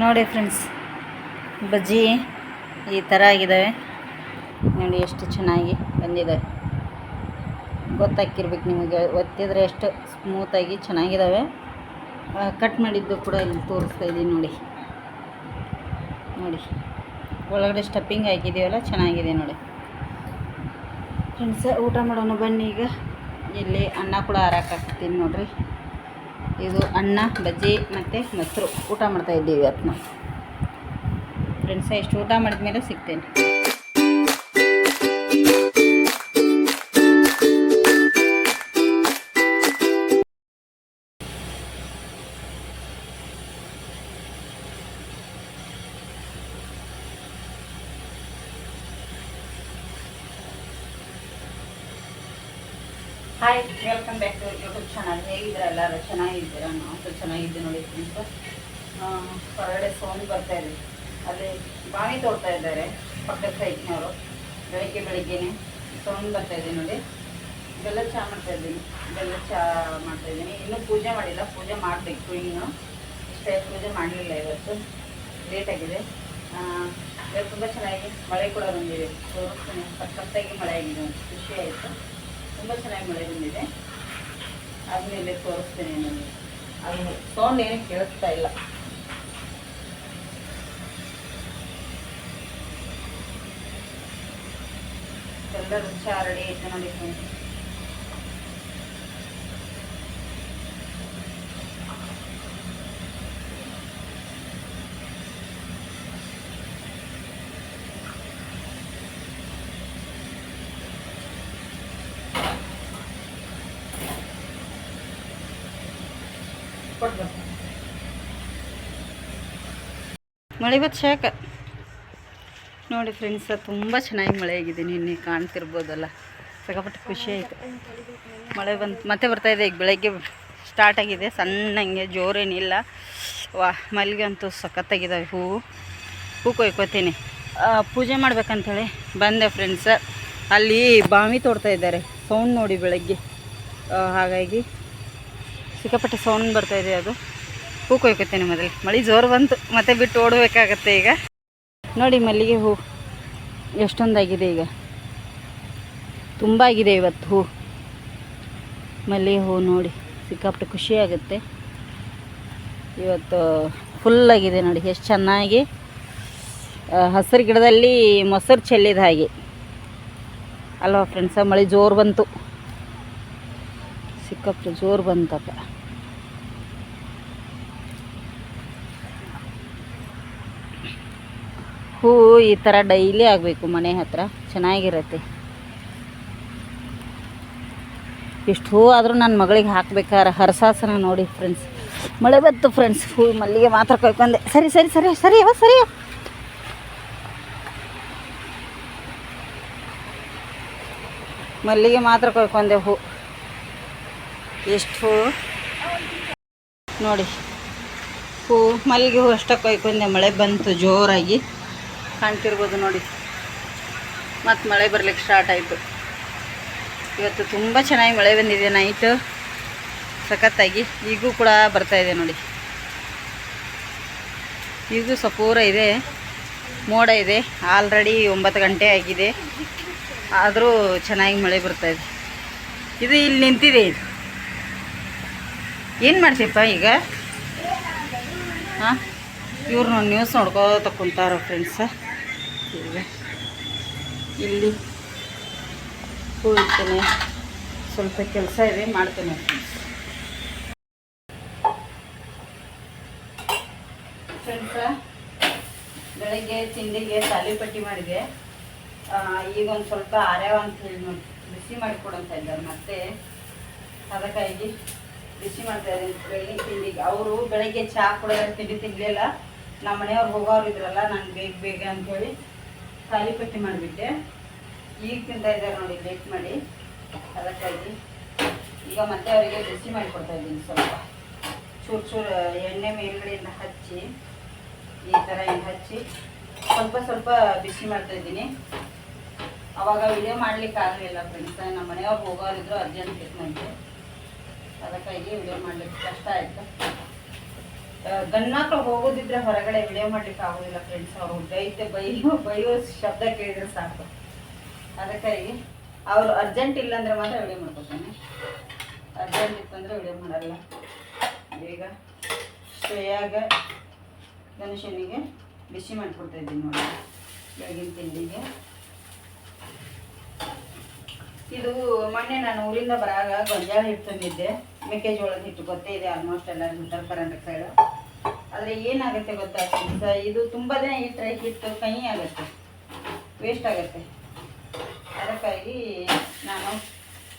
ನೋಡಿ ಫ್ರೆಂಡ್ಸ್ ಬಜ್ಜಿ ಈ ಥರ ಆಗಿದ್ದಾವೆ ನೋಡಿ ಎಷ್ಟು ಚೆನ್ನಾಗಿ ಬಂದಿದ್ದಾವೆ ಗೊತ್ತಾಕಿರ್ಬೇಕು ನಿಮಗೆ, ಒತ್ತಿದ್ರೆ ಎಷ್ಟು ಸ್ಮೂತಾಗಿ ಚೆನ್ನಾಗಿದ್ದಾವೆ ಕಟ್ ಮಾಡಿದ್ದು ಕೂಡ ಇಲ್ಲಿ ತೋರಿಸ್ತಾ ಇದ್ದೀನಿ ನೋಡಿ. ನೋಡಿ, ಒಳಗಡೆ ಸ್ಟಫಿಂಗ್ ಹಾಕಿದ್ದೀವಲ್ಲ, ಚೆನ್ನಾಗಿದೆ ನೋಡಿ. ಫ್ರೆಂಡ್ಸ್ ಊಟ ಮಾಡೋಣ ಬನ್ನಿ ಈಗ. ಇಲ್ಲಿ ಅನ್ನ ಕೂಡ ಹಾರಾಕಾಕ್ತೀನಿ ನೋಡ್ರಿ. ಇದು ಅನ್ನ, ಬಜ್ಜಿ ಮತ್ತು ಮೊಸರು. ಊಟ ಮಾಡ್ತಾ ಇದ್ದೀವಿ ಅದನ್ನ ಫ್ರೆಂಡ್ಸ ಎಷ್ಟು ಊಟ ಮಾಡಿದ ಮೇಲೆ ಸಿಗ್ತೇನೆ. ಇದ್ದಾರೆ. ಪಕ್ಕದ ಸೈಟ್ನವರು ಬೆಳಿಗ್ಗೆ ಬೆಳಿಗ್ಗೆನೆ ಸೌಂಡ್ ಬರ್ತಾ ಇದೆ ನೋಡಿ. ಬೆಲ್ಲ ಚಹಾ ಮಾಡ್ತಾ ಇದ್ದೀನಿ. ಬೆಲ್ಲ ಚಹಾ ಮಾಡ್ತಾ ಇದ್ದೀನಿ. ಇನ್ನೂ ಪೂಜೆ ಮಾಡಿಲ್ಲ. ಪೂಜೆ ಮಾಡಬೇಕು ಇನ್ನು. ಇಷ್ಟೇ ಪೂಜೆ ಮಾಡಲಿಲ್ಲ ಇವತ್ತು. ಲೇಟಾಗಿದೆ ಇವತ್ತು ತುಂಬ ಚೆನ್ನಾಗಿ ಮಳೆ ಕೂಡ ಬಂದಿದೆ. ತೋರಿಸ್ತೀನಿ ಸಖತ್ತಾಗಿ ಮಳೆ ಆಗಿದೆ. ಖುಷಿ ಆಯಿತು. ತುಂಬ ಚೆನ್ನಾಗಿ ಮಳೆ ಬಂದಿದೆ. ಆದಮೇಲೆ ತೋರಿಸ್ತೀನಿ ನನಗೆ ಅದು ಸೌಂಡ್ ಏನು ಕೇಳಿಸ್ತಾ ಇಲ್ಲ. ಎಲ್ಲರೂ ಚಹಾ ರೆಡಿ ಐತೆ ನೋಡಿ friends. ಕೊಡ್ಬೇಕು ಮಳೆ ಬತ್ತು ಶಾಖ ನೋಡಿ ಫ್ರೆಂಡ್ಸ್ ತುಂಬ ಚೆನ್ನಾಗಿ ಮಳೆ ಆಗಿದೆ ನಿನ್ನೆ ಕಾಣ್ತಿರ್ಬೋದಲ್ಲ. ಸಿಕ್ಕಾಪಟ್ಟೆ ಖುಷಿ ಆಯಿತು. ಮಳೆ ಬಂತು ಮತ್ತೆ ಬರ್ತಾ ಇದೆ. ಈಗ ಬೆಳಗ್ಗೆ ಸ್ಟಾರ್ಟ್ ಆಗಿದೆ. ಸಣ್ಣಂಗೆ ಜೋರೇನಿಲ್ಲ. ವಾ, ಮಲ್ಲಿಗೆ ಅಂತೂ ಸಖತ್ತಾಗಿದ್ದಾವೆ. ಹೂವು ಹೂ ಕೊಯ್ಕೋತೀನಿ. ಪೂಜೆ ಮಾಡ್ಬೇಕಂತೇಳಿ ಬಂದೆ ಫ್ರೆಂಡ್ಸ ಅಲ್ಲಿ ಬಾವಿ ತೋಡ್ತಾ ಇದ್ದಾರೆ. ಸೌಂಡ್ ನೋಡಿ ಬೆಳಗ್ಗೆ. ಹಾಗಾಗಿ ಸಿಕ್ಕಾಪಟ್ಟೆ ಸೌಂಡ್ ಬರ್ತಾ ಇದೆ ಅದು. ಹೂ ಕೊಯ್ಕೋತೀನಿ ಮೊದಲು. ಮಳೆ ಜೋರು ಬಂತು. ಮತ್ತೆ ಬಿಟ್ಟು ಓಡಬೇಕಾಗತ್ತೆ ಈಗ. ನೋಡಿ ಮಲ್ಲಿಗೆ ಹೂ. ಎಷ್ಟೊಂದಾಗಿದೆ ಈಗ. ತುಂಬ ಆಗಿದೆ ಇವತ್ತು ಹೂ. ಮಲ್ಲಿಗೆ ಹೂ ನೋಡಿ, ಸಿಕ್ಕಾಪಟ್ಟೆ ಖುಷಿ ಆಗುತ್ತೆ ಇವತ್ತು ಫುಲ್ಲಾಗಿದೆ ನೋಡಿ, ಎಷ್ಟು ಚೆನ್ನಾಗಿ ಹಸಿರು ಗಿಡದಲ್ಲಿ ಮೊಸರು ಚೆಲ್ಲಿದ ಹಾಗೆ. ಅಲ್ವಾ ಫ್ರೆಂಡ್ಸ ಮಳೆ ಜೋರು ಬಂತು. ಸಿಕ್ಕಾಪಟ್ಟೆ ಜೋರು ಬಂತಪ್ಪ. ಹೂವು ಈ ಥರ ಡೈಲಿ ಆಗಬೇಕು ಮನೆ ಹತ್ರ. ಚೆನ್ನಾಗಿರುತ್ತೆ. ಇಷ್ಟು ಹೂ ಆದರೂ ನನ್ನ ಮಗಳಿಗೆ ಹಾಕ್ಬೇಕಾರೆ ಹರಸಾಸನ ನೋಡಿ ಫ್ರೆಂಡ್ಸ್ ಮಳೆ ಬಂತು ಫ್ರೆಂಡ್ಸ್ ಹೂ, ಮಲ್ಲಿಗೆ ಮಾತ್ರ ಕೊಯ್ಕೊಂಡೆ ಸರಿ ಸರಿ ಸರಿ ಸರಿ, ಅವ, ಸರಿ. ಮಲ್ಲಿಗೆ ಮಾತ್ರ ಕೊಯ್ಕೊಂಡೆ ಹೂ. ಎಷ್ಟು ಹೂ? ನೋಡಿ. ಹೂ, ಮಲ್ಲಿಗೆ ಹೂ ಅಷ್ಟೇ ಕೊಯ್ಕೊಂಡೆ ಮಳೆ ಬಂತು ಜೋರಾಗಿ. ಕಾಣ್ತಿರ್ಬೋದು ನೋಡಿ. ಮತ್ತು ಮಳೆ ಬರ್ಲಿಕ್ಕೆ ಸ್ಟಾರ್ಟ್ ಆಯಿತು. ಇವತ್ತು ತುಂಬ ಚೆನ್ನಾಗಿ ಮಳೆ ಬಂದಿದೆ ನೈಟು ಸಖತ್ತಾಗಿ. ಈಗೂ ಕೂಡ ಬರ್ತಾ ಇದೆ ನೋಡಿ. ಈಗೂ ಸಪೂರ ಇದೆ. ಮೋಡ ಇದೆ. ಆಲ್ರೆಡಿ ಒಂಬತ್ತು ಗಂಟೆ ಆಗಿದೆ. ಆದರೂ ಚೆನ್ನಾಗಿ ಮಳೆ ಬರ್ತಾ ಇದೆ. ಇದು ಇಲ್ಲಿ ನಿಂತಿದೆ ಇದು. ಏನು ಮಾಡ್ತೀಪ್ಪ ಈಗ? ಹಾಂ? ಇವ್ರು ನ್ಯೂಸ್ ನೋಡ್ಕೋತ ಕುಂತಾರ ಫ್ರೆಂಡ್ಸ ಇಲ್ಲಿ ಹೋಗ್ತೇನೆ ಸ್ವಲ್ಪ ಕೆಲಸ ಇದೆ, ಮಾಡ್ತೇನೆ ಫ್ರೆಂಡ್ಸ ಬೆಳಗ್ಗೆ ತಿಂಡಿಗೆ ತಾಲಿಪಟ್ಟಿ ಮಾಡಿದೆ. ಈಗ ಒಂದು ಸ್ವಲ್ಪ ಆರ್ಯಾವ ಅಂತ ಹೇಳಿ ನೋಡಿ, ಬಿಸಿ ಮಾಡಿಕೊಡಂತ ಇದ್ದಾರೆ. ಮತ್ತೆ ಅದಕ್ಕಾಗಿ ಬಿಸಿ ಮಾಡ್ತಾ ಇದ್ದೀನಿ ಬೆಳಗ್ಗೆ ತಿಂಡಿಗೆ. ಅವರು ಬೆಳಗ್ಗೆ ಚಹಾ ಕೊಡೋದ್ರೆ ತಿಂಡಿ ತಿನ್ನಲಿಲ್ಲ ನಮ್ಮ ಮನೆಯವ್ರು ಹೋಗೋರು ಇದ್ರಲ್ಲ, ನಾನು ಬೇಗ ಬೇಗ ಅಂಥೇಳಿ ತಾಲಿಪಟ್ಟಿ ಮಾಡಿಬಿಟ್ಟೆ. ಈಗ ತಿಂತಾ ಇದ್ದಾರೆ ನೋಡಿ ಲೇಟ್ ಮಾಡಿ. ಅದಕ್ಕಾಗಿ ಈಗ ಮತ್ತೆ ಅವರಿಗೆ ಬಿಸಿ ಮಾಡಿಕೊಡ್ತಾ ಇದ್ದೀನಿ ಸ್ವಲ್ಪ. ಚೂರು ಚೂರು ಎಣ್ಣೆ ಮೇಲ್ಗಡೆಯಿಂದ ಹಚ್ಚಿ, ಈ ಥರ ಏನು ಹಚ್ಚಿ ಸ್ವಲ್ಪ ಸ್ವಲ್ಪ ಬಿಸಿ ಮಾಡ್ತಾ ಇದ್ದೀನಿ. ಅವಾಗ ವಿಡಿಯೋ ಮಾಡ್ಲಿಕ್ಕೆ ಆಗಲಿಲ್ಲ ಫ್ರೆಂಡ್ಸ್ ನಮ್ಮ ಮನೆಯವ್ರು ಹೋಗೋರಿದ್ರು ಅರ್ಜೆಂಟ್ ಟ್ರೀಟ್ಮೆಂಟ್ ಅದಕ್ಕಾಗಿ ವಿಡಿಯೋ ಮಾಡ್ಲಿಕ್ಕೆ ಕಷ್ಟ ಆಯಿತು. ಗಂಡ್ಮಕ್ಳು ಹೋಗೋದಿದ್ರೆ ಹೊರಗಡೆ ವಿಡಿಯೋ ಮಾಡ್ಲಿಕ್ಕೆ ಆಗೋದಿಲ್ಲ ಫ್ರೆಂಡ್ಸ್ ಅವರು. ಬೈತೆ, ಬೈಯೋ ಬೈಯೋ ಶಬ್ದ ಕೇಳಿದ್ರೆ ಸಾಕು. ಅದಕ್ಕಾಗಿ ಅವರು ಅರ್ಜೆಂಟ್ ಇಲ್ಲ ಅಂದ್ರೆ ಮಾತ್ರ ವಿಡಿಯೋ ಮಾಡ್ಕೊತಾನೆ. ಅರ್ಜೆಂಟ್ ಇತ್ತಂದ್ರೆ ವಿಡಿಯೋ ಮಾಡಲ್ಲ. ಈಗ ಶ್ರೇಯಾಗ ಗಣೇಶನಿಗೆ ಬಿಸಿ ಮಾಡಿಕೊಡ್ತಾ ಇದ್ದೀನಿ ನೋಡಿ. ಬೆಳಗಿನ ತಿಂಡಿಗೆ. ಇದು ಮೊನ್ನೆ ನಾನು ಊರಿಂದ ಬರಾಗ ಗೊಂಜಾಳ ಹಿಟ್ಟು ತಂದಿದ್ದೆ ಮೆಕ್ಕೆಜೋಳದ ಹಿಟ್ಟು ಗೊತ್ತೇ ಇದೆ ಆಲ್ಮೋಸ್ಟ್ ಎಲ್ಲ ಉತ್ತರ ಕರ್ನಾಟಕ ಸೈಡು ಆದರೆ ಏನಾಗುತ್ತೆ ಗೊತ್ತಾ ಸರ್ ಇದು ತುಂಬ ದಿನ ಇಟ್ಟರೆ ಹಿಟ್ಟು ಕಹಿ ಆಗುತ್ತೆ ವೇಸ್ಟ್ ಆಗುತ್ತೆ. ಅದಕ್ಕಾಗಿ ನಾನು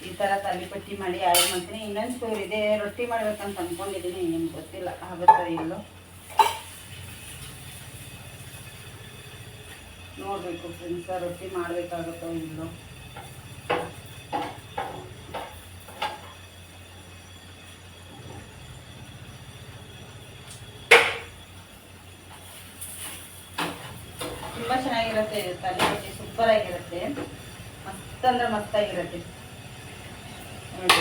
ಈ ಥರ ತಲೆಪಟ್ಟಿ ಮಾಡಿ ಆಯ್ಕೆ ಮಾಡ್ತೀನಿ. ಇನ್ನೊಂದು ಸ್ಟೋರ್ ಇದೆ, ರೊಟ್ಟಿ ಮಾಡ್ಬೇಕಂತ ಅಂದ್ಕೊಂಡಿದ್ದೀನಿ ಏನು ಗೊತ್ತಿಲ್ಲ, ಆಗುತ್ತೋ ಇಲ್ಲೋ ನೋಡಬೇಕು ಫ್ರೆಂಡ್ಸ ರೊಟ್ಟಿ ಮಾಡಬೇಕಾಗುತ್ತೋ ಇಲ್ಲೋ ತುಂಬ ಚೆನ್ನಾಗಿರುತ್ತೆ ತಲೆಪಟ್ಟಿ ಸೂಪರ್ ಆಗಿರುತ್ತೆ. ಮಸ್ತ್ ಅಂದ್ರೆ ಮಸ್ತಾಗಿರುತ್ತೆ ನೋಡಿ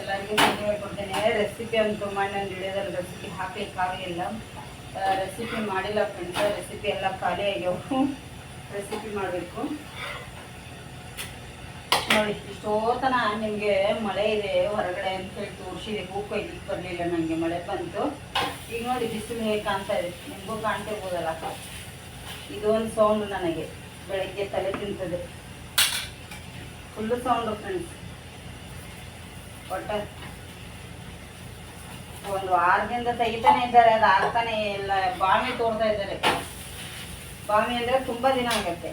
ಎಲ್ಲರಿಗೂ ತಿಂಡಿ ಹೇಳ್ಕೊಡ್ತೇನೆ ರೆಸಿಪಿ ಅಂತ ಮಾಡಿ ನನ್ನ ವಿಡಿಯೋದಲ್ಲಿ ರೆಸಿಪಿ ಹಾಕ್ಲಿಕ್ಕೆ ಆಗಲಿಲ್ಲ ರೆಸಿಪಿ ಮಾಡಿಲ್ಲ ಫ್ರೆಂಡ್ಸ್ ರೆಸಿಪಿ ಎಲ್ಲ ಖಾಲಿ ಆಗ್ಯಾವು. ರೆಸಿಪಿ ಮಾಡಬೇಕು. ನೋಡಿ, ಇಷ್ಟೋತನ ನಿಮಗೆ ಮಳೆ ಇದೆ, ಹೊರಗಡೆ ಅಂತ ಹೇಳಿ ತೋರಿಸಿದೆ. ಹೂ ಕೊಯ್ಲಿಕ್ಕೆ ಬರಲಿಲ್ಲ ನನಗೆ ಮಳೆ ಬಂತು. ಈಗ ನೋಡಿ ಬಿಸಿಲು ಹೇಗೆ ಕಾಣ್ತಾ ಇದೆ. ನಿಮಗೂ ಕಾಣ್ತಿರ್ಬೋದಲ್ಲ. ಇದೊಂದು ಸೌಂಡ್ ನನಗೆ ಬೆಳಗ್ಗೆ ತಲೆ ತಿಂತದೆ. ಫುಲ್ಲು ಸೌಂಡು ಫ್ರೆಂಡ್ಸ್ ಒಟ್ಟ ಒಂದು ವಾರದಿಂದ ತೆಗಿತಾನೆ ಇದ್ದಾರೆ, ಅದು ಆಗ್ತಾನೆ ಎಲ್ಲ ಬಾಮಿ ತೋರ್ತಾ ಇದ್ದಾರೆ. ಬಾಮಿ ಅಂದರೆ ತುಂಬ ದಿನ ಆಗತ್ತೆ.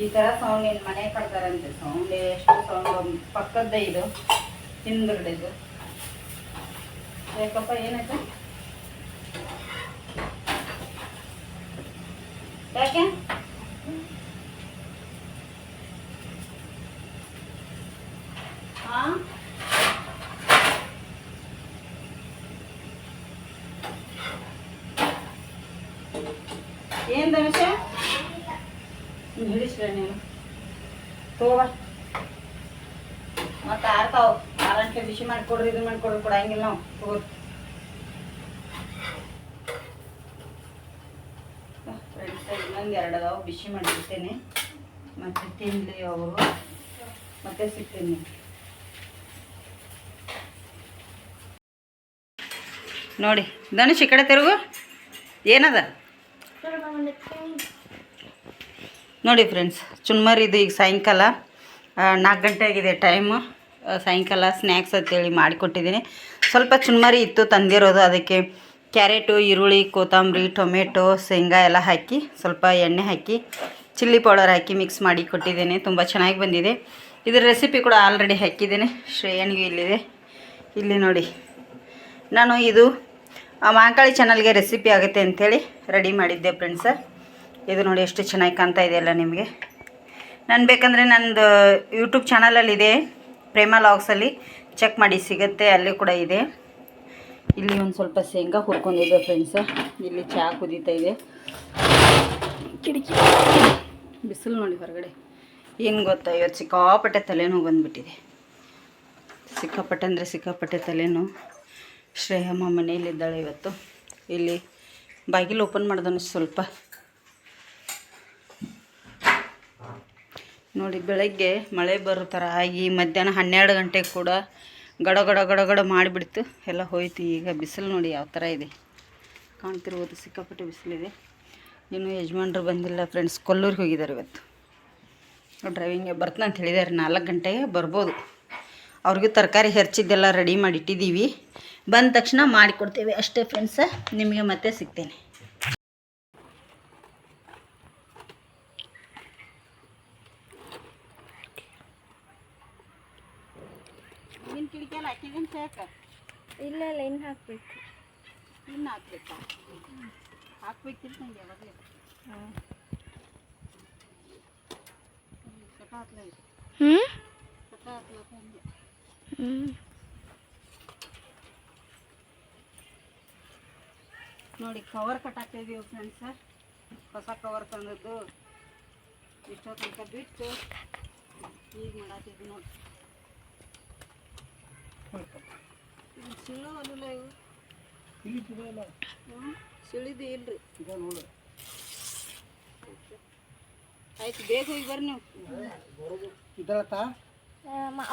ಈ ಥರ ಸೌಂಡ್ ಏನು ಮನೆ ಕಟ್ತಾರಂತೆ? ಸೌಂಡ್ ಎಷ್ಟು ಸೌಂಡ್ ಪಕ್ಕದ್ದೇ ಇದು ಹಿಂದುಗಡೆದು ಯಾಕಪ್ಪ ಏನಾಯ್ತು? ಯಾಕೆ ಹಾ ಏನ್ ಧನುಷ? ಹಿಡಿಸ್ರ ನೀನು ತಗೋಬ ಮತ್ತೆ ಆರ್ತಾವ ಆರಂಟೆ ಬಿಸಿ ಮಾಡಿಕೊಡ್ರಿ ಇದು ಮಾಡಿಕೊಡ್ರಿ ಕೊಡಂಗಿಲ್ಲ ನಾವು. ತಗೋ ಫ್ರೆಂಡ್ಸ್ ಇನ್ನೊಂದು ಎರಡು ಅದಾವ ಬಿಸಿ ಮಾಡಿರ್ತೇನೆ. ಮತ್ತೆ ತಿನ್ನಲಿ ಅವರು. ಮತ್ತೆ ಸಿಗ್ತೇನೆ. ನೋಡಿ, ಧನುಷ್ ಈ ಕಡೆ ತಿರುಗು. ಏನದ? ನೋಡಿ ಫ್ರೆಂಡ್ಸ್ ಚುನ್ಮರಿದು ಈಗ ಸಾಯಂಕಾಲ. ನಾಲ್ಕು ಗಂಟೆ ಆಗಿದೆ ಟೈಮು ಸಾಯಂಕಾಲ ಸ್ನ್ಯಾಕ್ಸ್ ಅಂತೇಳಿ ಮಾಡಿಕೊಟ್ಟಿದ್ದೀನಿ ಸ್ವಲ್ಪ ಚುನ್ಮರಿ ಇತ್ತು, ತಂದಿರೋದು ಅದಕ್ಕೆ ಕ್ಯಾರೆಟು, ಈರುಳ್ಳಿ, ಕೊತ್ತಂಬರಿ, ಟೊಮೆಟೊ, ಶೇಂಗಾ ಎಲ್ಲ ಹಾಕಿ, ಸ್ವಲ್ಪ ಎಣ್ಣೆ ಹಾಕಿ, ಚಿಲ್ಲಿ ಪೌಡರ್ ಹಾಕಿ ಮಿಕ್ಸ್ ಮಾಡಿ ಕೊಟ್ಟಿದ್ದೇನೆ. ತುಂಬ ಚೆನ್ನಾಗಿ ಬಂದಿದೆ. ಇದರ ರೆಸಿಪಿ ಕೂಡ ಆಲ್ರೆಡಿ ಹಾಕಿದ್ದೇನೆ. ಶ್ರೇಯನ್ಗೆ ಇಲ್ಲಿದೆ. ಇಲ್ಲಿ ನೋಡಿ. ನಾನು ಇದು ಮಾಂಕಾಳಿ ಚಾನಲ್ಗೆ ರೆಸಿಪಿ ಆಗುತ್ತೆ ಅಂಥೇಳಿ ರೆಡಿ ಮಾಡಿದ್ದೆ ಫ್ರೆಂಡ್ಸ ಇದು ನೋಡಿ ಎಷ್ಟು ಚೆನ್ನಾಗಿ ಕಾಣ್ತಾ ಇದೆಯಲ್ಲ ನಿಮಗೆ. ನಾನು ಬೇಕಂದರೆ ನಂದು ಯೂಟ್ಯೂಬ್ ಚಾನಲಲ್ಲಿದೆ ಪ್ರೇಮ ಲಾಗ್ಸಲ್ಲಿ ಚೆಕ್ ಮಾಡಿ ಸಿಗುತ್ತೆ. ಅಲ್ಲಿ ಕೂಡ ಇದೆ. ಇಲ್ಲಿ ಒಂದು ಸ್ವಲ್ಪ ಶೇಂಗಾ ಹುರ್ಕೊಂಡಿದ್ದೆ ಫ್ರೆಂಡ್ಸ್ ಇಲ್ಲಿ ಚಹಾ ಕುದೀತಾ ಇದೆ. ಕಿಟಕಿ. ಬಿಸಿಲು ನೋಡಿ ಹೊರಗಡೆ. ಏನು ಗೊತ್ತಾ ಇವತ್ತು ಸಿಕ್ಕಾಪಟ್ಟೆ ತಲೆನೋವು ಬಂದುಬಿಟ್ಟಿದೆ. ಸಿಕ್ಕಾಪಟ್ಟೆ ಅಂದರೆ ಸಿಕ್ಕಾಪಟ್ಟೆ ತಲೆನೋವು. ಶ್ರೇಯಮ್ಮ ಮನೆಯಲ್ಲಿದ್ದಾಳೆ ಇವತ್ತು. ಇಲ್ಲಿ ಬಾಗಿಲು ಓಪನ್ ಮಾಡ್ದನು ಸ್ವಲ್ಪ. ನೋಡಿ ಬೆಳಗ್ಗೆ ಮಳೆ ಬರೋ ಥರ ಆಗಿ ಮಧ್ಯಾಹ್ನ ಹನ್ನೆರಡು ಗಂಟೆಗೆ ಕೂಡ ಗಡ ಗಡ ಗಡ ಗಡ ಮಾಡಿಬಿಡ್ತು. ಎಲ್ಲ ಹೋಯ್ತು. ಈಗ ಬಿಸಿಲು ನೋಡಿ ಯಾವ ಥರ ಇದೆ. ಕಾಣ್ತಿರ್ಬೋದು, ಸಿಕ್ಕಾಪಟ್ಟೆ ಬಿಸಿಲಿದೆ. ಇನ್ನೂ ಯಜಮಾನ್ರು ಬಂದಿಲ್ಲ ಫ್ರೆಂಡ್ಸ್. ಕೊಲ್ಲೂರಿಗೆ ಹೋಗಿದ್ದಾರೆ ಇವತ್ತು. ಡ್ರೈವಿಂಗ್ಗೆ ಅಂತ ಹೇಳಿದ್ದಾರೆ. ನಾಲ್ಕು ಗಂಟೆಗೆ ಬರ್ಬೋದು. ಅವ್ರಿಗೂ ತರಕಾರಿ ಹೆಚ್ಚಿದ್ದೆಲ್ಲ ರೆಡಿ ಮಾಡಿಟ್ಟಿದ್ದೀವಿ. ಬಂದ ತಕ್ಷಣ ಮಾಡಿಕೊಡ್ತೇವೆ ಅಷ್ಟೇ ಫ್ರೆಂಡ್ಸ. ನಿಮಗೆ ಮತ್ತೆ ಸಿಗ್ತೇನೆ. ನಿನ್ನ ಕಿಟಕಿಯಲ್ಲಿ ಹಾಕಿದ್ದೀನಿ ಸಾಕ ಇಲ್ಲ ಇಲ್ಲ ಇನ್ನು ಹಾಕಬೇಕು. ಇನ್ನು ಹಾಕ್ಬೇಕಾ? ಹಾಕ್ಬೇಕಿತ್ತು ನಂಗೆ ಯಾವಾಗಲೇ ಕಟ ಹಾಕ್ಲ ಹ್ಞೂ ಕಟ ಹಾಕ್ಲಕ್ಕ ಹಂಗೆ ಹ್ಞೂ ನೋಡಿ ಕವರ್ ಕಟ್ಟಾಕ್ತಾ ಇದೀವಿ ಫ್ರೆಂಡ್ಸ ಹೊಸ ಕವರ್ ತಂದದ್ದು. ಇಷ್ಟೋ ತನಕ ಬಿಟ್ಟು ಈಗ ಮಾಡಾತಿದ್ವಿ ನೋಡಿ. ಸುಳಿದು ಇಲ್ರಿ ಆಯ್ತು ಬೇಗ ಹೋಗಿ ಬರ್ರಿ ನೀವು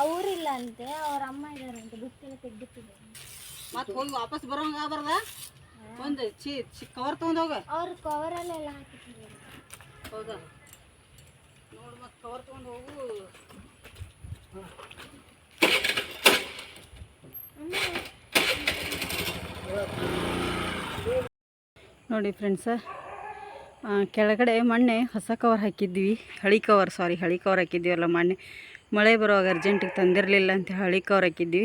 ಅವರಿಲ್ಲ ಅಂತೆ ಅವ್ರ ಅಮ್ಮ ಇದಾರಂತೆ ಬುಕ್ಕೆಲ್ಲ ತೆಗ್ದಿಟ್ಟಿದ್ದಾರೆ ಮತ್ತೆ ಹೋಗಿ ವಾಪಸ್ ಬರೋಂಗ ಬರ್ದ ಒಂದು ಚಿ ಚಿ ಕವರ್ ತೊಗೊಂಡೋಗ ಅವ್ರ ಕವರಲ್ಲೆಲ್ಲ ಹಾಕಿಟ್ಟಿದ್ದಾರೆ ಹೌದಾ ನೋಡು ಮತ್ತೆ ಕವರ್ ತೊಗೊಂಡು ಹೋಗು ನೋಡಿ ಫ್ರೆಂಡ್ಸ ಕೆಳಗಡೆ ಮೊನ್ನೆ ಹೊಸ ಕವರ್ ಹಾಕಿದ್ವಿ. ಹಳಿ ಕವರ್ ಸಾರಿ ಹಳಿ ಕವರ್ ಹಾಕಿದ್ವಿ ಮೊನ್ನೆ ಮಳೆ ಬರುವಾಗ ಅರ್ಜೆಂಟಿಗೆ ತಂದಿರಲಿಲ್ಲ ಅಂತ ಹಳಿ ಕವರ್ ಹಾಕಿದ್ವಿ.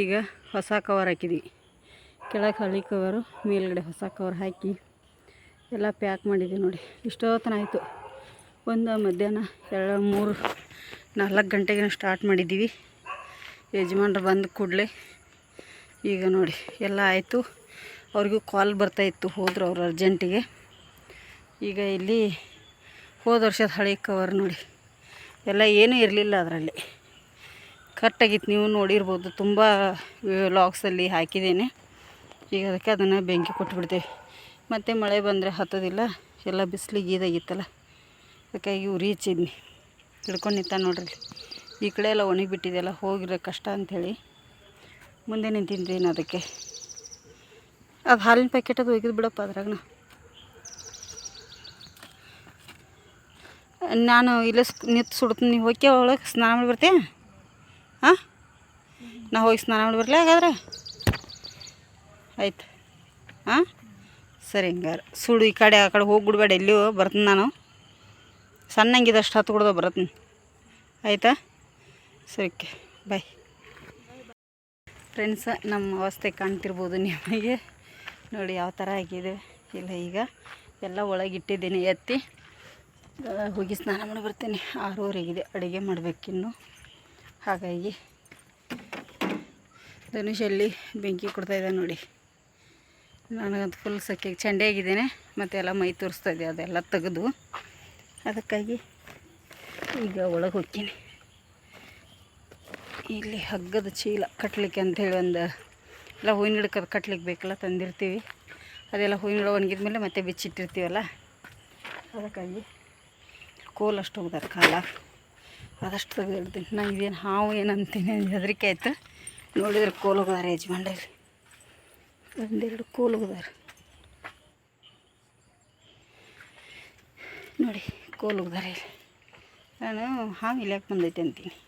ಈಗ ಹೊಸ ಕವರ್ ಹಾಕಿದ್ವಿ. ಕೆಳಗೆ ಹಳಿ ಕವರು ಮೇಲ್ಗಡೆ ಹೊಸ ಕವರ್ ಹಾಕಿ ಎಲ್ಲ ಪ್ಯಾಕ್ ಮಾಡಿದ್ವಿ ನೋಡಿ. ಇಷ್ಟೊತ್ತನ ಆಯಿತು. ಒಂದು ಮಧ್ಯಾಹ್ನ ಎರಡು ಮೂರು ನಾಲ್ಕು ಗಂಟೆಗೆ ಸ್ಟಾರ್ಟ್ ಮಾಡಿದ್ದೀವಿ. ಯಜಮಾನ್ರು ಬಂದ ಕೂಡಲೇ ಈಗ ನೋಡಿ, ಎಲ್ಲ ಆಯಿತು. ಅವ್ರಿಗೂ ಕಾಲ್ ಬರ್ತಾಯಿತ್ತು ಹೋದ್ರು ಅವ್ರು ಅರ್ಜೆಂಟಿಗೆ ಈಗ ಇಲ್ಲಿ ಹೋದ ವರ್ಷದ ಹಳೆ ಕವರ್ ನೋಡಿ. ಎಲ್ಲ ಏನೂ ಇರಲಿಲ್ಲ ಅದರಲ್ಲಿ. ಕರೆಕ್ಟಾಗಿತ್ತು ನೀವು ನೋಡಿರ್ಬೋದು. ತುಂಬ ಲಾಕ್ಸಲ್ಲಿ ಹಾಕಿದ್ದೇನೆ. ಈಗ ಅದಕ್ಕೆ ಅದನ್ನು ಬೆಂಕಿ ಕೊಟ್ಬಿಡ್ತೇವೆ. ಮತ್ತು ಮಳೆ ಬಂದರೆ ಹತ್ತೋದಿಲ್ಲ. ಎಲ್ಲ ಬಿಸಿಲಿಗೆ ಇದಾಗಿತ್ತಲ್ಲ ಅದಕ್ಕಾಗಿ ಉರಿ ಹಚ್ಚಿದ್ನಿ ಹಿಡ್ಕೊಂಡು ನಿಂತ ನೋಡ್ರಿ. ಈ ಕಡೆ ಎಲ್ಲ ಒಣಗಿಬಿಟ್ಟಿದೆಯಲ್ಲ, ಹೋಗಿರೋ ಕಷ್ಟ ಅಂಥೇಳಿ. ಮುಂದೆ ನಿಂತಿದ್ದೇನೆ ಅದಕ್ಕೆ. ಅದು ಹಾಲಿನ ಪ್ಯಾಕೆಟ್ ಅದು ಒಗಿದು ಬಿಡಪ್ಪ ಅದ್ರಾಗ. ನಾನು ಇಲ್ಲೇ ನಿಂತು ಸುಡ್ತೀನಿ. ನೀವು ಹೋಗಿ ಒಳಗೆ, ಸ್ನಾನ ಮಾಡಿ ಬರ್ತೀಯ? ಹಾಂ ನಾ ಹೋಗಿ ಸ್ನಾನ ಮಾಡಿ ಬರಲೇ ಹಾಗಾದ್ರೆ? ಆಯ್ತು. ಹಾಂ ಸರಿ ಹಂಗಾರೆ. ಸುಡು ಈ ಕಡೆ, ಆ ಕಡೆ ಹೋಗ್ಬಿಡ್ಬೇಡ, ಎಲ್ಲಿಯೂ ಬರ್ತೀನಿ ನಾನು. ಸಣ್ಣಂಗಿದಷ್ಟು ಹತ್ತು ಕುಡ್ದು ಬರತ್ತೀನಿ ಆಯಿತಾ? ಸರಿ ಓಕೆ ಬಾಯ್ ಫ್ರೆಂಡ್ಸ ನಮ್ಮ ಅವಸ್ಥೆ ಕಾಣ್ತಿರ್ಬೋದು ನಿಮಗೆ. ನೋಡಿ ಯಾವ ಥರ ಆಗಿದೆ. ಇಲ್ಲ ಈಗ ಎಲ್ಲ ಒಳಗಿಟ್ಟಿದ್ದೀನಿ, ಎತ್ತಿ. ಹೋಗಿ ಸ್ನಾನ ಮಾಡಿ ಬರ್ತೀನಿ. ಆರೂವರೆಗಿದೆ ಅಡುಗೆ ಮಾಡಬೇಕಿನ್ನು ಹಾಗಾಗಿ ಧನುಷ್ ಅಲ್ಲಿ ಬೆಂಕಿ ಕೊಡ್ತಾಯಿದ್ದೆ ನೋಡಿ. ನನಗಂತೂ ಫುಲ್ ಸೆಕೆಗೆ ಚಂಡೆ ಆಗಿದ್ದೇನೆ ಮತ್ತು ಎಲ್ಲ ಮೈ ತೋರಿಸ್ತಾ ಇದೆ, ಅದೆಲ್ಲ ತೆಗೆದು. ಅದಕ್ಕಾಗಿ ಈಗ ಒಳಗೆ ಹೋಗ್ತೀನಿ. ಇಲ್ಲಿ ಹಗ್ಗದ ಚೀಲ ಕಟ್ಟಲಿಕ್ಕೆ ಅಂಥೇಳಿ ಒಂದು, ಎಲ್ಲ ಹೂವಿನ ಗಿಡಕ್ಕೆ ಕಟ್ಲಿಕ್ಕೆ ಬೇಕಲ್ಲ ತಂದಿರ್ತೀವಿ. ಅದೆಲ್ಲ ಹೂವಿನ ಗಿಡ ಒಣಗಿದ ಮೇಲೆ ಮತ್ತೆ ಬಿಚ್ಚಿಟ್ಟಿರ್ತೀವಲ್ಲ? ಅದಕ್ಕಾಗಿ ಕೋಲಷ್ಟು ಹೋಗ್ದಾರೆ ಕಾಲ. ಅದಷ್ಟು ತೆಗೆದಿಡ್ತೀನಿ. ನಾನು ಇದೇನು ಹಾವು ಏನಂತೀನಿ ಹೆದರಿಕೆ ಆಯಿತು. ನೋಡಿದ್ರೆ ಕೋಲು ಹೋಗದಾರೆ ಯಜಮಾನ್ರಿ. ಒಂದೆರಡು ಕೋಲು ಹೋಗದಾರೆ. ನೋಡಿ, ಕೋಲು ಹೋಗದಾರೆ ನಾನು ಹಾವು ಇಲ್ಲಿ ಯಾಕೆ ಬಂದೈತೆ ಅಂತೀನಿ.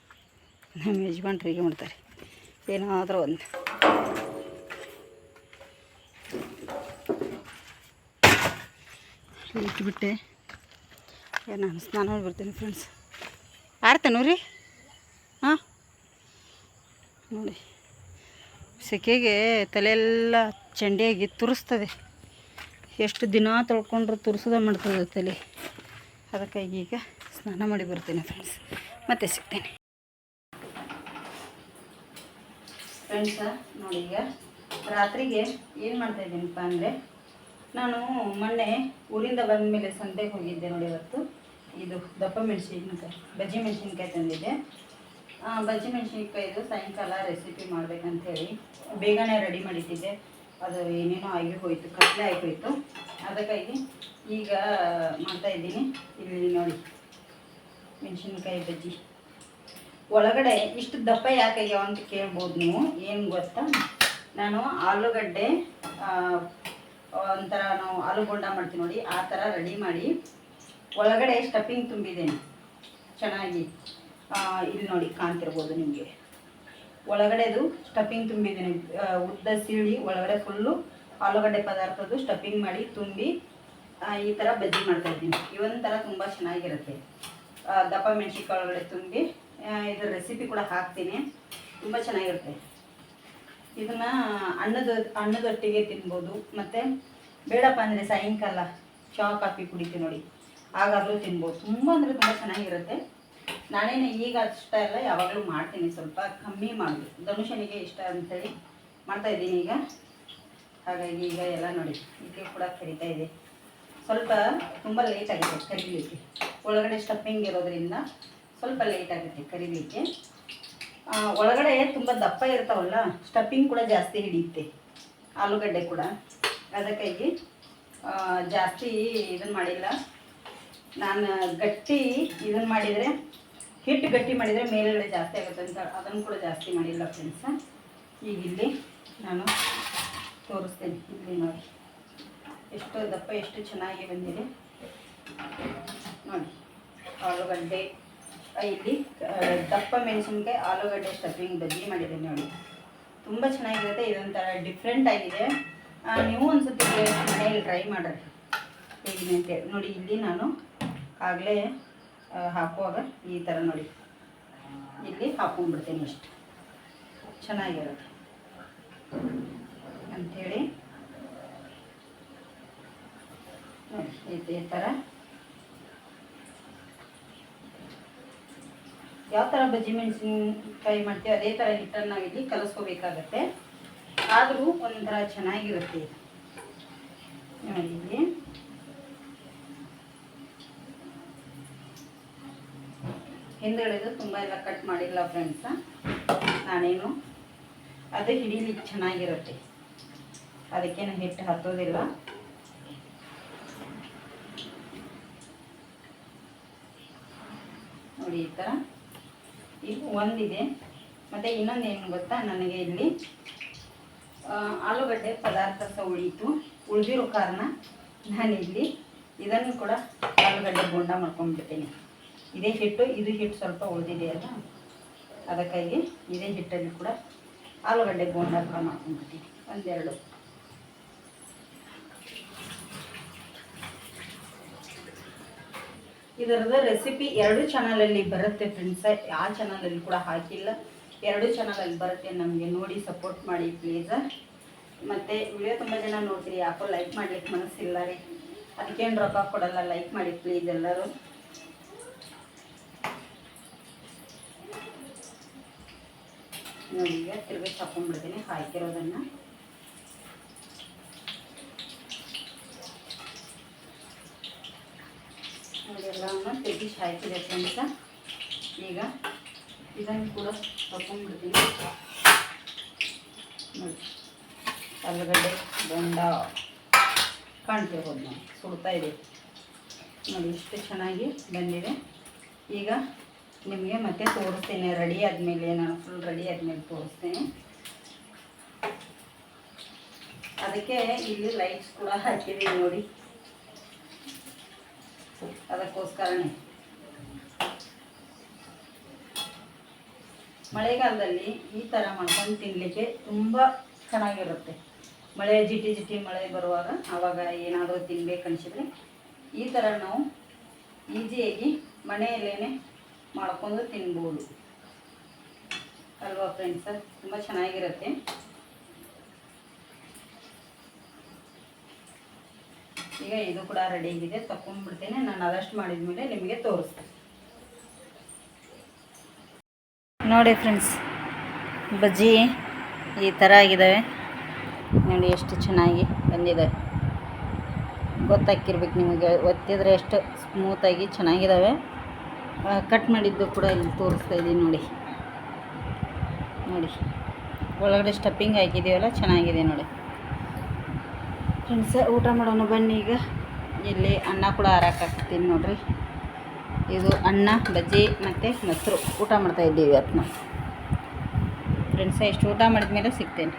ನಮ್ಮ ಯಜಮಾನ್ರು ಹೀಗೆ ಮಾಡ್ತಾರೆ. ಏನಾದರೂ ಒಂದು. ಇಟ್ಬಿಟ್ಟೆ. ನಾನು ಸ್ನಾನ ಮಾಡಿ ಬರ್ತೀನಿ ಫ್ರೆಂಡ್ಸ್ ಆರ್ತೇನು ರೀ ಹಾಂ? ನೋಡಿ. ಸೆಕೆಗೆ ತಲೆಯೆಲ್ಲ ಚಂಡಿಯಾಗಿ ತುರಿಸ್ತದೆ. ಎಷ್ಟು ದಿನ ತೊಳ್ಕೊಂಡ್ರೆ ತುರಿಸೋದ ಮಾಡ್ತದೆ ತಲೆ. ಅದಕ್ಕಾಗಿ ಈಗ ಸ್ನಾನ ಮಾಡಿ ಬರ್ತೀನಿ ಫ್ರೆಂಡ್ಸ್ ಮತ್ತೆ ಸಿಗ್ತೇನೆ. ಫ್ರೆಂಡ್ಸ ನೋಡಿ ಈಗ ರಾತ್ರಿಗೆ ಏನು ಮಾಡ್ತಾ ಇದ್ದೀನಪ್ಪ ಅಂದರೆ ನಾನು ಮೊನ್ನೆ ಊರಿಂದ ಬಂದ ಮೇಲೆ ಸಂತೆಗೆ ಹೋಗಿದ್ದೆ ನೋಡಿ ಇವತ್ತು. ಇದು ದಪ್ಪ ಮೆಣಸಿನ್ಕಾಯಿ, ಬಜ್ಜಿ ಮೆಣಸಿನ್ಕಾಯಿ ತಂದಿದ್ದೆ. ಬಜ್ಜಿ ಮೆಣಸಿನ್ಕಾಯಿದು ಸಾಯಂಕಾಲ ರೆಸಿಪಿ ಮಾಡ್ಬೇಕಂತೇಳಿ ಬೇಗನೆ ರೆಡಿ ಮಾಡಿಟ್ಟಿದ್ದೆ. ಅದು ಏನೇನೋ ಆಗಿ ಹೋಯಿತು, ಕತ್ಲೆ ಆಗಿ ಹೋಯಿತು. ಅದಕ್ಕಾಗಿ ಈಗ ಮಾಡ್ತಾಯಿದ್ದೀನಿ ಇಲ್ಲಿ ನೋಡಿ ಮೆಣಸಿನ್ಕಾಯಿ ಬಜ್ಜಿ. ಒಳಗಡೆ ಇಷ್ಟು ದಪ್ಪ ಯಾಕಯ್ಯೋ ಅಂತ ಕೇಳ್ಬೋದು ನೀವು. ಏನು ಗೊತ್ತಾ? ನಾನು ಆಲೂಗಡ್ಡೆ ಒಂಥರ ನಾವು ಆಲೂ ಬೋಂಡ ನೋಡಿ, ಆ ಥರ ರೆಡಿ ಮಾಡಿ ಒಳಗಡೆ ಸ್ಟಫಿಂಗ್ ತುಂಬಿದ್ದೇನೆ ಚೆನ್ನಾಗಿ. ಇಲ್ಲಿ ನೋಡಿ ಕಾಣ್ತಿರ್ಬೋದು ನಿಮಗೆ. ಒಳಗಡೆದು ಸ್ಟಫಿಂಗ್ ತುಂಬಿದ್ದೀನಿ ಉದ್ದ ಸೀಳಿ ಒಳಗಡೆ ಫುಲ್ಲು ಆಲೂಗಡ್ಡೆ ಪದಾರ್ಥದ್ದು ಸ್ಟಫಿಂಗ್ ಮಾಡಿ ತುಂಬಿ ಈ ಥರ ಬಜ್ಜಿ ಮಾಡ್ತಾ ಇದ್ದೀನಿ ಇವೊಂಥರ ತುಂಬ ಚೆನ್ನಾಗಿರುತ್ತೆ. ದಪ್ಪ ಮೆಣಸಿನ್ಕಾಯಿ ಒಳಗಡೆ ತುಂಬಿ ಆ, ಇದ್ರ ರೆಸಿಪಿ ಕೂಡ ಹಾಕ್ತೀನಿ. ತುಂಬ ಚೆನ್ನಾಗಿರುತ್ತೆ. ಇದನ್ನ ಅನ್ನದ ಅನ್ನದೊಟ್ಟಿಗೆ ತಿನ್ಬೋದು. ಮತ್ತು ಬೇಡಪ್ಪ ಅಂದರೆ ಸಾಯಂಕಾಲ ಚಾ ಕಾಫಿ ಕುಡಿತೀವಿ ನೋಡಿ ಆಗಾದರೂ ತಿನ್ಬೋದು. ತುಂಬ ಅಂದರೆ ತುಂಬ ಚೆನ್ನಾಗಿರುತ್ತೆ. ನಾನೇನು ಈಗ ಇಷ್ಟ ಇಲ್ಲ ಯಾವಾಗಲೂ ಮಾಡ್ತೀನಿ. ಸ್ವಲ್ಪ ಕಮ್ಮಿ ಮಾಡಿ ಧನುಷನಿಗೆ ಇಷ್ಟ ಅಂತೇಳಿ ಮಾಡ್ತಾ ಇದ್ದೀನಿ ಈಗ. ಹಾಗಾಗಿ ಈಗ ಎಲ್ಲ ನೋಡಿ ಇದು ಕೂಡ ಕರಿತಾ ಇದೆ. ಸ್ವಲ್ಪ ತುಂಬ ಲೇಟ್ ಆಗಿದೆ ಕರಿಲಿಕ್ಕೆ. ಒಳಗಡೆ ಸ್ಟಫಿಂಗ್ ಇರೋದ್ರಿಂದ ಸ್ವಲ್ಪ ಲೇಟ್ ಆಗುತ್ತೆ ಕರಿಬೇಕೆ. ಒಳಗಡೆ ತುಂಬ ದಪ್ಪ ಇರ್ತಾವಲ್ಲ ಸ್ಟಫಿಂಗ್ ಕೂಡ ಜಾಸ್ತಿ ಹಿಡಿಯುತ್ತೆ, ಆಲೂಗಡ್ಡೆ ಕೂಡ. ಅದಕ್ಕಾಗಿ ಜಾಸ್ತಿ ಇದನ್ನು ಮಾಡಿಲ್ಲ. ನಾನು ಗಟ್ಟಿ ಇದನ್ನು ಮಾಡಿದರೆ, ಹಿಟ್ಟು ಗಟ್ಟಿ ಮಾಡಿದರೆ ಮೇಲುಗಡೆ ಜಾಸ್ತಿ ಆಗುತ್ತೆ ಅಂತ ಅದನ್ನು ಕೂಡ ಜಾಸ್ತಿ ಮಾಡಿಲ್ಲ ಫ್ರೆಂಡ್ಸ ಈಗ ಇಲ್ಲಿ ನಾನು ತೋರಿಸ್ತೇನೆ, ಇಲ್ಲಿ ನೋಡಿ. ಎಷ್ಟು ದಪ್ಪ, ಎಷ್ಟು ಚೆನ್ನಾಗಿ ಬಂದಿದೆ. ನೋಡಿ, ಆಲೂಗಡ್ಡೆ. ಇಲ್ಲಿ ದಪ್ಪ ಮೆಣಸಿನಕಾಯಿ, ಆಲೂಗಡ್ಡೆ ಸ್ಟಫಿಂಗ್ ಬಜ್ಜಿ ಮಾಡಿದ್ದೀನಿ ನೋಡಿ. ತುಂಬ ಚೆನ್ನಾಗಿರುತ್ತೆ, ಇದೊಂಥರ ಡಿಫ್ರೆಂಟ್ ಆಗಿದೆ. ನೀವು ಒಂದ್ಸತಿ ಮನೆಯಲ್ಲಿ ಟ್ರೈ ಮಾಡ್ರಿ. ಹೇಗಿದೆ ಅಂತೇಳಿ ನೋಡಿ, ಇಲ್ಲಿ ನಾನು ಆಗಲೇ ಹಾಕುವಾಗ ಈ ಥರ ನೋಡಿ. ಇಲ್ಲಿ ಹಾಕೊಂಡ್ಬಿಡ್ತೀನಿ ಇಷ್ಟು ಚೆನ್ನಾಗಿರುತ್ತೆ. ಅಂಥೇಳಿ ನೋಡಿ, ಈ ಥರ ಯಾವ ಥರ ಬಜ್ಜಿ ಮೆಣಸಿನ್ಕಾಯಿ ಮಾಡ್ತೀವಿ ಅದೇ ಥರ ಹಿಟ್ಟನ್ನು ಇಲ್ಲಿ ಕಲಿಸ್ಕೋಬೇಕಾಗತ್ತೆ. ಆದರೂ ಒಂಥರ ಚೆನ್ನಾಗಿರುತ್ತೆ ನೋಡಿ. ಹಿಂದುಗಡೆದು ತುಂಬ ಎಲ್ಲ ಕಟ್ ಮಾಡಿಲ್ಲ ಫ್ರೆಂಡ್ಸ ನಾನೇನು? ಅದು ಹಿಡೀಲಿಕ್ಕೆ ಚೆನ್ನಾಗಿರುತ್ತೆ. ಅದಕ್ಕೇನು ಹಿಟ್ಟು ಹತ್ತೋದಿಲ್ಲ. ನೋಡಿ ಈ ಥರ ಇದು ಒಂದಿದೆ. ಮತ್ತು ಇನ್ನೊಂದು ಏನು ಗೊತ್ತಾ? ನನಗೆ ಇಲ್ಲಿ ಆಲೂಗಡ್ಡೆ ಪದಾರ್ಥ ಸಹ ಉಳಿತು. ಉಳಿದಿರೋ ಕಾರಣ ನಾನಿಲ್ಲಿ ಇದನ್ನು ಕೂಡ ಆಲೂಗಡ್ಡೆ ಬೋಂಡ ಮಾಡ್ಕೊಂಡ್ಬಿಡ್ತೀನಿ. ಇದೇ ಹಿಟ್ಟು, ಇದು ಹಿಟ್ಟು ಸ್ವಲ್ಪ ಉಳಿದಿದೆ ಅಲ್ಲ? ಅದಕ್ಕಾಗಿ ಇದೇ ಹಿಟ್ಟಲ್ಲಿ ಕೂಡ ಆಲೂಗಡ್ಡೆ ಬೋಂಡ ಕೂಡ ಮಾಡ್ಕೊಂಡ್ಬಿಡ್ತೀನಿ. ಒಂದೆರಡು. ಇದರದ ರೆಸಿಪಿ ಎರಡು ಚಾನಲಲ್ಲಿ ಬರುತ್ತೆ ಫ್ರೆಂಡ್ಸ್ ಆ ಚಾನಲಲ್ಲಿ ಕೂಡ ಹಾಕಿಲ್ಲ. ಎರಡು ಚಾನಲಲ್ಲಿ ಬರುತ್ತೆ ನಮಗೆ ನೋಡಿ ಸಪೋರ್ಟ್ ಮಾಡಿ ಪ್ಲೀಸ್ ಮತ್ತು ವಿಡಿಯೋ ತುಂಬ ಜನ ನೋಡ್ತೀರಿ, ಯಾಕೋ ಲೈಕ್ ಮಾಡ್ಲಿಕ್ಕೆ ಮನಸ್ಸಿಲ್ಲ ರೀ. ಅದಕ್ಕೇನು ರೊಕ್ಕ ಕೊಡಲ್ಲ ಲೈಕ್ ಮಾಡಿ ಪ್ಲೀಸ್ ಎಲ್ಲರೂ. ನೋಡಿ ಈಗ ತಿರುಗಿ ಹಾಕೊಂಡ್ಬಿಡ್ತೀನಿ ಹಾಕಿರೋದನ್ನು. ಅದೆಲ್ಲವನ್ನು ತೆಗಿಸಿ ಹಾಕಿದೆ ಫ್ರೆಂಡ್ಸ ಈಗ ಇದನ್ನು ಕೂಡ ತಗೊಂಡ್ಬಿಡ್ತೀನಿ ನೋಡಿ ಆಲೂಗಡ್ಡೆ ಬೊಂಡ ಕಾಣ್ತಿರ್ಬೋದು ನಾವು ಸುಡ್ತಾ ಇದೆ. ನೋಡಿ, ಇಷ್ಟು ಚೆನ್ನಾಗಿ ಬಂದಿದೆ. ಈಗ ನಿಮಗೆ ಮತ್ತೆ ತೋರಿಸ್ತೇನೆ ರೆಡಿ ಆದಮೇಲೆ ನಾನು ಫುಲ್ ರೆಡಿ ಆದಮೇಲೆ ತೋರಿಸ್ತೇನೆ. ಅದಕ್ಕೆ ಇಲ್ಲಿ ಲೈಟ್ಸ್ ಕೂಡ ಹಾಕಿದ್ದೀವಿ ನೋಡಿ. ಅದಕ್ಕೋಸ್ಕರನೇ. ಮಳೆಗಾಲದಲ್ಲಿ ಈ ಥರ ಮಾಡ್ಕೊಂಡು ತಿನ್ನಲಿಕ್ಕೆ ತುಂಬ ಚೆನ್ನಾಗಿರುತ್ತೆ. ಮಳೆ ಜಿಟಿ ಜಿಟಿ ಮಳೆ ಬರುವಾಗ ಆವಾಗ ಏನಾದರೂ ತಿನ್ಬೇಕು ಅನಿಸಿದ್ರೆ ಈ ಥರ ನಾವು ಈಸಿಯಾಗಿ ಮನೆಯಲ್ಲೇ ಮಾಡ್ಕೊಂಡು ತಿನ್ಬೋದು. ಅಲ್ವಾ ಫ್ರೆಂಡ್ಸ ತುಂಬ ಚೆನ್ನಾಗಿರುತ್ತೆ. ಈಗ ಇದು ಕೂಡ ರೆಡಿ ಆಗಿದೆ. ತಕೊಂಡ್ಬಿಡ್ತೇನೆ ನಾನು ಆದಷ್ಟು ಮಾಡಿದ್ಮೇಲೆ ನಿಮಗೆ ತೋರಿಸ್ತೀನಿ. ನೋಡಿ ಫ್ರೆಂಡ್ಸ್ ಬಜ್ಜಿ ಈ ಥರ ಆಗಿದ್ದಾವೆ ನೋಡಿ ಎಷ್ಟು ಚೆನ್ನಾಗಿ ಬಂದಿದ್ದಾವೆ ಗೊತ್ತಾಕಿರ್ಬೇಕು ನಿಮಗೆ. ಒತ್ತಿದ್ರೆ ಎಷ್ಟು ಸ್ಮೂತಾಗಿ ಚೆನ್ನಾಗಿದ್ದಾವೆ ಕಟ್ ಮಾಡಿದ್ದು ಕೂಡ ಇಲ್ಲಿ ತೋರಿಸ್ತಾ ಇದ್ದೀನಿ ನೋಡಿ. ನೋಡಿ. ಒಳಗಡೆ ಸ್ಟಫಿಂಗ್ ಹಾಕಿದ್ದೀವಲ್ಲ, ಚೆನ್ನಾಗಿದೆ ನೋಡಿ. ಫ್ರೆಂಡ್ಸ್ ಊಟ ಮಾಡೋಣ ಬನ್ನಿ ಈಗ. ಇಲ್ಲಿ ಅನ್ನ ಕೂಡ ಹಾರಾಕಾಕ್ತೀನಿ ನೋಡ್ರಿ. ಇದು ಅನ್ನ, ಬಜ್ಜಿ ಮತ್ತು ಮೊಸರು. ಊಟ ಮಾಡ್ತಾ ಇದ್ದೀವಿ ಇವತ್ತು ನಾವು ಫ್ರೆಂಡ್ಸ ಇಷ್ಟು ಊಟ ಮಾಡಿದ್ಮೇಲೆ ಸಿಗ್ತೇನೆ.